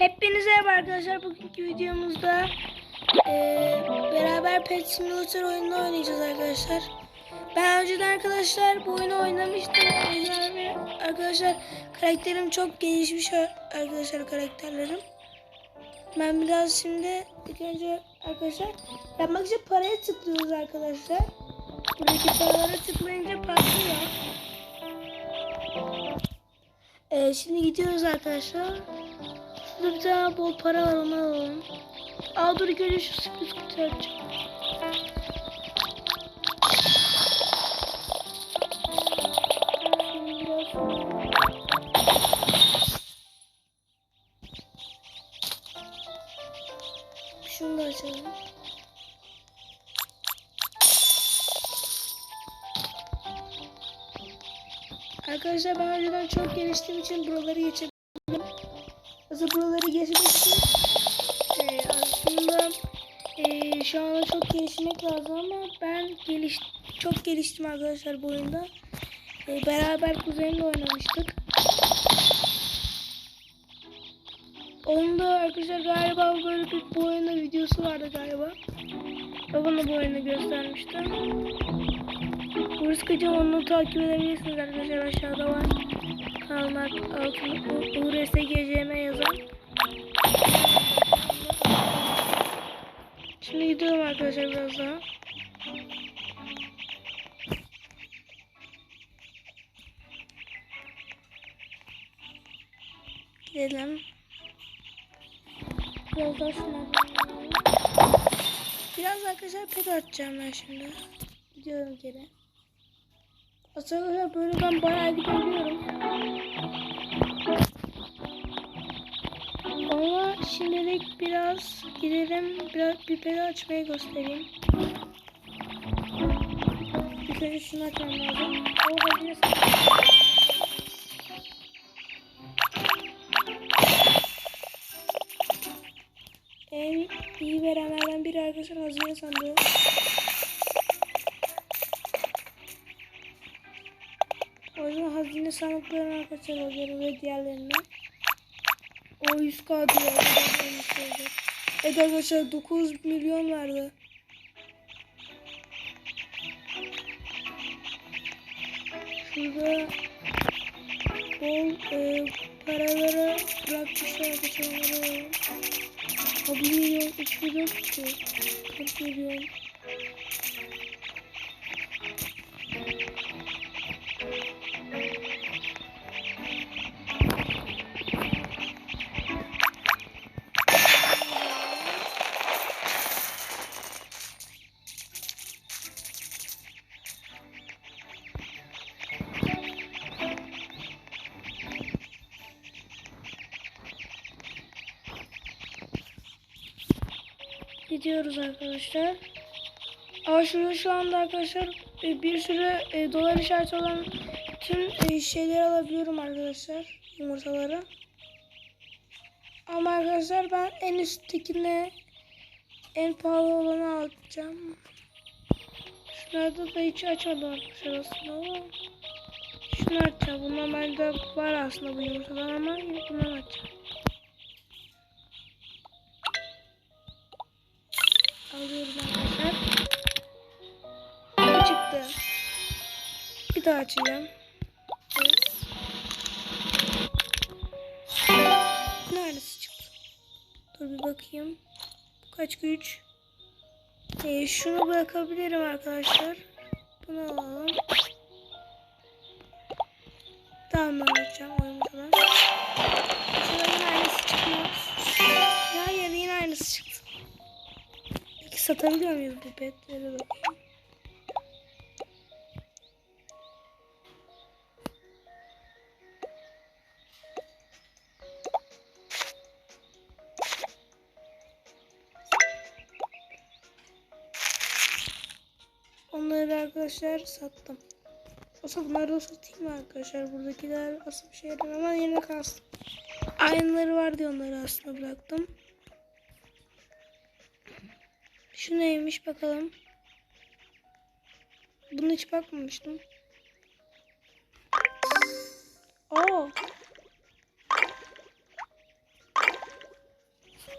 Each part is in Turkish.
Hepinize merhaba arkadaşlar. Bugünkü videomuzda eee, beraber Pet Simulator oyununu oynayacağız arkadaşlar. Ben önceden arkadaşlar bu oyunu oynamıştım. Arkadaşlar karakterim çok gelişmiş arkadaşlar karakterlerim. Ben biraz şimdi ilk önce arkadaşlar yapmak için paraya tıklıyoruz arkadaşlar. Buradaki paralara tıklayınca patlıyor. Ee, şimdi gidiyoruz arkadaşlar. Şurada bir tane bol para var onu alalım. Aa dur ilk şu sürpriz kutuyu açacağım. Arkadaşlar ben önceden çok geliştiğim için buraları geçebilirim. Buraları geçmek için e, aslında e, şu anda çok gelişmek lazım ama ben geliş çok geliştim arkadaşlar bu oyunda. E, beraber kuzenimle oynamıştık. Onun da arkadaşlar galiba böyle bir bu oyunun videosu vardı galiba. Babana bu oyunu göstermiştim. Burası Kıcam onu takip edebilirsiniz arkadaşlar aşağıda var. Kanalın altına URSGCM yazan. Şimdi gidiyorum arkadaşlar biraz daha. Gidelim. Biraz daha şuna. Biraz arkadaşlar pet atacağım ben şimdi. Gidiyorum geri. Aslında böyle ben bayağı gidebiliyorum. Ama şimdilik biraz gidelim. Biraz bir peri açmayı göstereyim. İlk önce şunu açmam lazım. O hazine En iyi verenlerden biri arkadaşlar hazine sandığı. O yüzden hazine sandıklarını arkadaşlar alıyorum ve diğerlerini. O 100k diyor. Evet arkadaşlar 9 milyon verdi. Şurada bol e, paralara bırakmışlar arkadaşlar. onları alalım. Ha 1 milyon 3 milyon tutuyor. 40 milyon. Gidiyoruz arkadaşlar. Aa şurada şu anda arkadaşlar e, bir sürü e, dolar işareti olan tüm e, şeyleri alabiliyorum arkadaşlar. Yumurtaları. Ama arkadaşlar ben en üsttekine en pahalı olanı alacağım. Şunlarda da hiç açmadım arkadaşlar aslında ama. Şunu açacağım. Bundan bende var aslında bu yumurtalar ama bundan açacağım. Alıyorum arkadaşlar. Bu çıktı. Bir daha açacağım. Neresi çıktı? Dur bir bakayım. Kaç güç? Ee, şunu bırakabilirim arkadaşlar. Bunu alalım. Tamam ben açacağım oyuncular. Şurada yine aynısı çıkmıyor. Hayır yine aynısı çıktı. Satabiliyor muyuz bu petleri bakayım. Onları arkadaşlar sattım. Olsa bunları da satayım arkadaşlar? Buradakiler asıl bir şeyler ama yerine kalsın. Aynıları var diye onları aslında bıraktım. Şu neymiş bakalım. Bunu hiç bakmamıştım. Aa.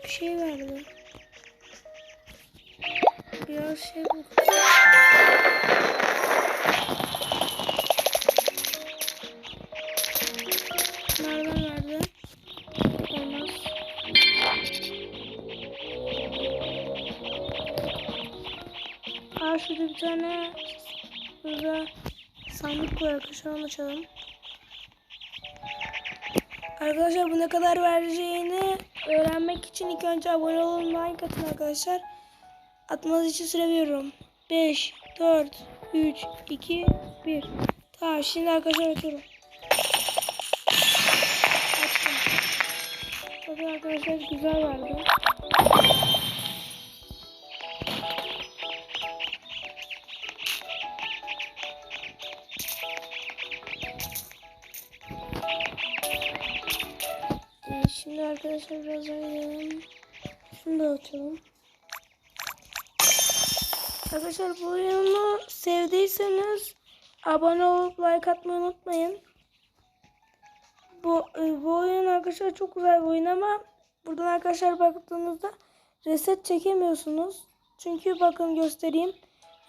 bir şey verdi. Biraz şey bu. Aa şurada bir tane burada sandık var arkadaşlar açalım. Arkadaşlar bu ne kadar vereceğini öğrenmek için ilk önce abone olun like atın arkadaşlar. Atmanız için süre veriyorum. 5, 4, 3, 2, 1. Tamam şimdi arkadaşlar atıyorum. Açtım. Bakın arkadaşlar güzel verdi. Arkadaşlar biraz oynayalım. Şunu da atalım. Arkadaşlar bu oyunu sevdiyseniz abone olup like atmayı unutmayın. Bu, e, bu oyun arkadaşlar çok güzel bir oyun ama buradan arkadaşlar baktığınızda reset çekemiyorsunuz. Çünkü bakın göstereyim.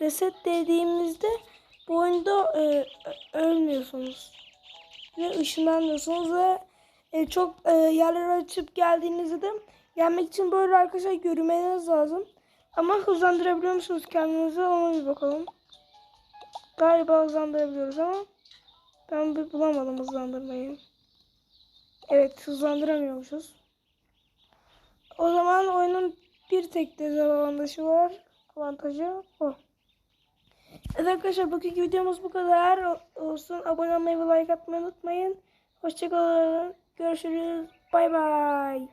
Reset dediğimizde bu oyunda e, ölmüyorsunuz. Ve ışınlanmıyorsunuz ve e, çok e, yerler açıp geldiğinizde de gelmek için böyle arkadaşlar yürümeniz lazım. Ama hızlandırabiliyor musunuz kendinizi ona bir bakalım. Galiba hızlandırabiliyoruz ama ben bir bulamadım hızlandırmayı. Evet hızlandıramıyormuşuz. O zaman oyunun bir tek dezavantajı var. Avantajı o. Evet arkadaşlar bugünkü videomuz bu kadar olsun. Abone olmayı ve like atmayı unutmayın. Hoşçakalın. Görüşürüz. Bay bay.